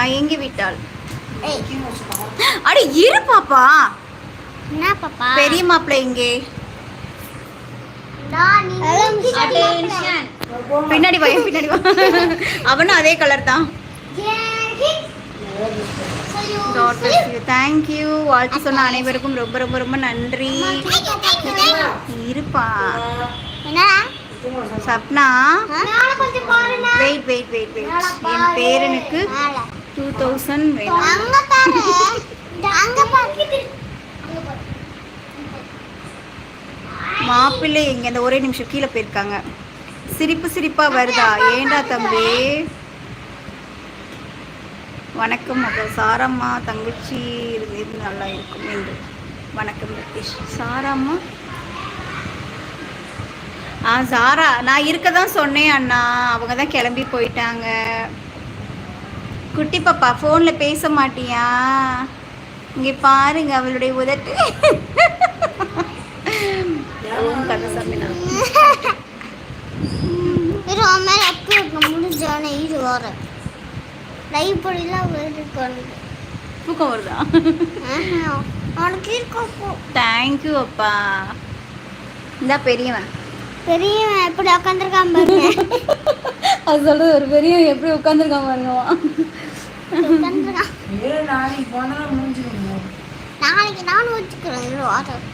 மயங்கி விட்டாள் அடி இரு பாப்பா. என்ன பாப்பா? பெரிய மாப்பிள்ளை இங்கே Attention. பின்னாடி வா என் பின்னாடி வா அவனும் அதே கலர் தான். தேங்க்யூ வாழ்த்து சொன்ன அனைவருக்கும் ரொம்ப ரொம்ப ரொம்ப நன்றி. இருப்பா. என்ன Sapna? Wait wait wait wait என் பேரனுக்கு மேல. டூ தௌசண்ட் வேணும் அங்க பாரு. அங்க பாரு. மாப்பிள்ளை எங்க இந்த ஒரே நிமிஷம் கீழே போயிருக்காங்க. சிரிப்பு சிரிப்பா வருதா? ஏண்டா தம்பி? வணக்கம் அப்போ சாரம்மா தங்கச்சி இது நல்லா இருக்கும் என்று. வணக்கம் ரத்தீஷ் சாரம்மா? ஆ சாரா நான் இருக்க தான் சொன்னேன் அண்ணா. அவங்க தான் கிளம்பி போயிட்டாங்க. குட்டி பாப்பா ஃபோனில் பேச மாட்டியா? இங்கே பாருங்க அவளுடைய உதட்டு. தூக்கம் வருதா? அவனுக்கு இருக்கும் தேங்க்யூ அப்பா. இந்த பெரியவன். பெரியவன் எப்படி உட்காந்துருக்கான் பாருங்க. அது சொல்றது ஒரு பெரியவன் எப்படி உட்காந்துருக்கான் உட்காந்துருக்கான் நாளைக்கு நானும் வச்சுக்கிறேன் இது வாரம்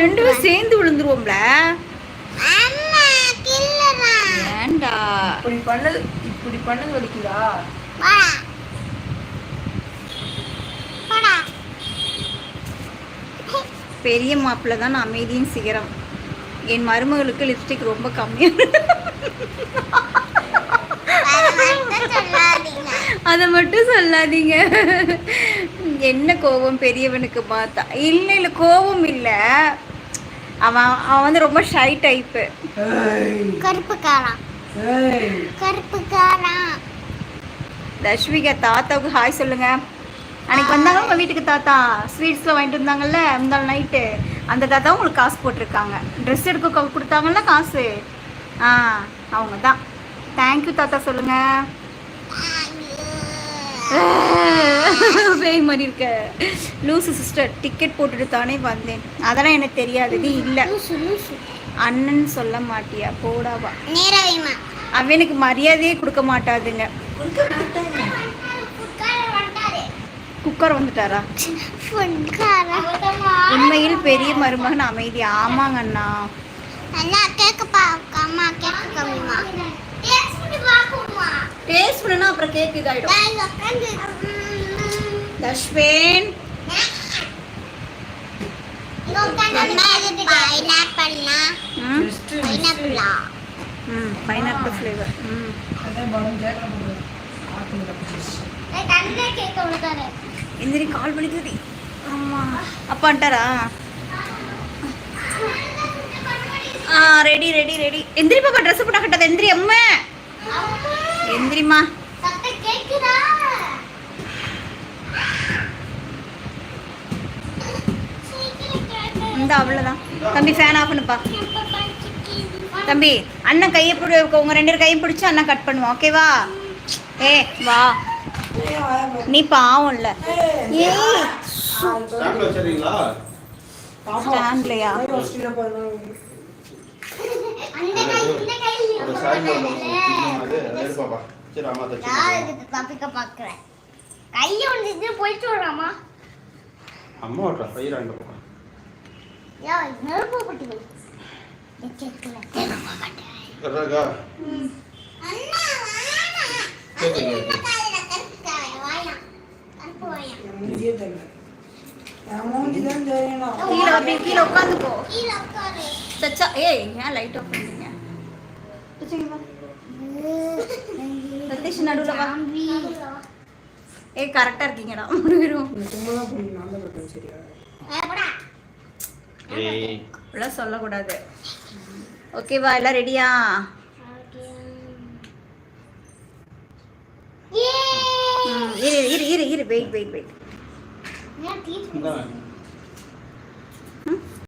ரெண்டு பேரும் சேர்ந்து விழுந்துருவோம்ல. ஏண்டா? இப்படி பண்ணது இப்படி பண்ணது வலிக்குதா? பெரிய மாப்பிள்ளை தான் அமைதியின் சிகரம். என் மருமகளுக்கு லிப்ஸ்டிக் ரொம்ப கம்மியா சொல்லாதீங்க அதை மட்டும் சொல்லாதீங்க. என்ன கோபம் பெரியவனுக்கு பார்த்தா? இல்லை இல்லை கோபம் இல்லை. அவன் அவன் வந்து ரொம்ப ஷை டைப்பு கருப்பு காரம் கருப்பு தஷ்விகா தாத்தாவுக்கு ஹாய் சொல்லுங்க. அன்னைக்கு வந்தாங்க உங்க வீட்டுக்கு தாத்தா. ஸ்வீட்ஸ்லாம் வாங்கிட்டு வந்தாங்கல்ல முந்தாள் நைட்டு அந்த தாத்தா உங்களுக்கு காசு போட்டிருக்காங்க. ட்ரெஸ் எடுக்க கொடுத்தாங்கல்ல காசு. ஆ அவங்க தான் தேங்க்யூ தாத்தா சொல்லுங்க. பேய் மாதிரி இருக்க. லூசு சிஸ்டர் டிக்கெட் போட்டுட்டு தானே வந்தேன். அதெல்லாம் எனக்கு தெரியாது. நீ இல்லை. அண்ணன் சொல்ல மாட்டியா? போடாவா அவனுக்கு மரியாதையே கொடுக்க மாட்டாதுங்க. குக்கர் வந்துட்டாரா. உண்மையில் பெரிய மருமகன் அமைதி. ஆமாங்க அண்ணா. அண்ணா கேக்க பாக்க அம்மா கேக்க கம்மிமா டேஸ்ட் பண்ணா அப்புறம் கேக் இதாயிடும். தஷ்வேன் பைனாப்பிள்னா ம். பைனாப்பிளா ம். பைனாப்பிள் ஃப்ளேவர் ம். கண்ணே கேட்க விடுதாரு எந்திரி கால் வலிக்குது ஆமா அப்பான்ட்டாரா ஆ ரெடி ரெடி ரெடி எந்திரி பாப்பா ட்ரெஸ் போட்டா கட்டாத. எந்திரி அம்மா. எந்திரிம்மா. சத்த கேக்குதா? இந்த அவ்வளோதான் தம்பி ஃபேன் ஆஃப் பண்ணுப்பா. தம்பி அண்ணன் கையை பிடி உங்க ரெண்டு பேரும் கையை பிடிச்சு அண்ணன் கட் பண்ணுவோம் ஓகேவா ஏ வா. நீ பாவம்ல ஸ்டாண்ட்ல வச்சிருக்கீங்களா ஸ்டாண்ட்லையா ஒரு சரி அம்மா தச்சு தப்பிக்க பாக்குறேன் கைய போயிட்டு வராமா? அம்மா பயிர் யா நெருப்பு பட்டி அண்ணா வாடா. வாயா. கருப்பு வாயா. கீழே கீழே உட்காந்துக்கோ கீழே உட்காரு. சச்சா ஏய் ஏன் லைட் ஆஃப் பண்ணுறீங்க சதீஷ் நடுவில் வா ஏய் கரெக்டாக இருக்கீங்கடா மூணு பேரும் அப்படிலாம் சொல்லக்கூடாது. ஓகேவா எல்லாம் ரெடியா இரு இரு இரு இரு வெயிட் வெயிட் வெயிட்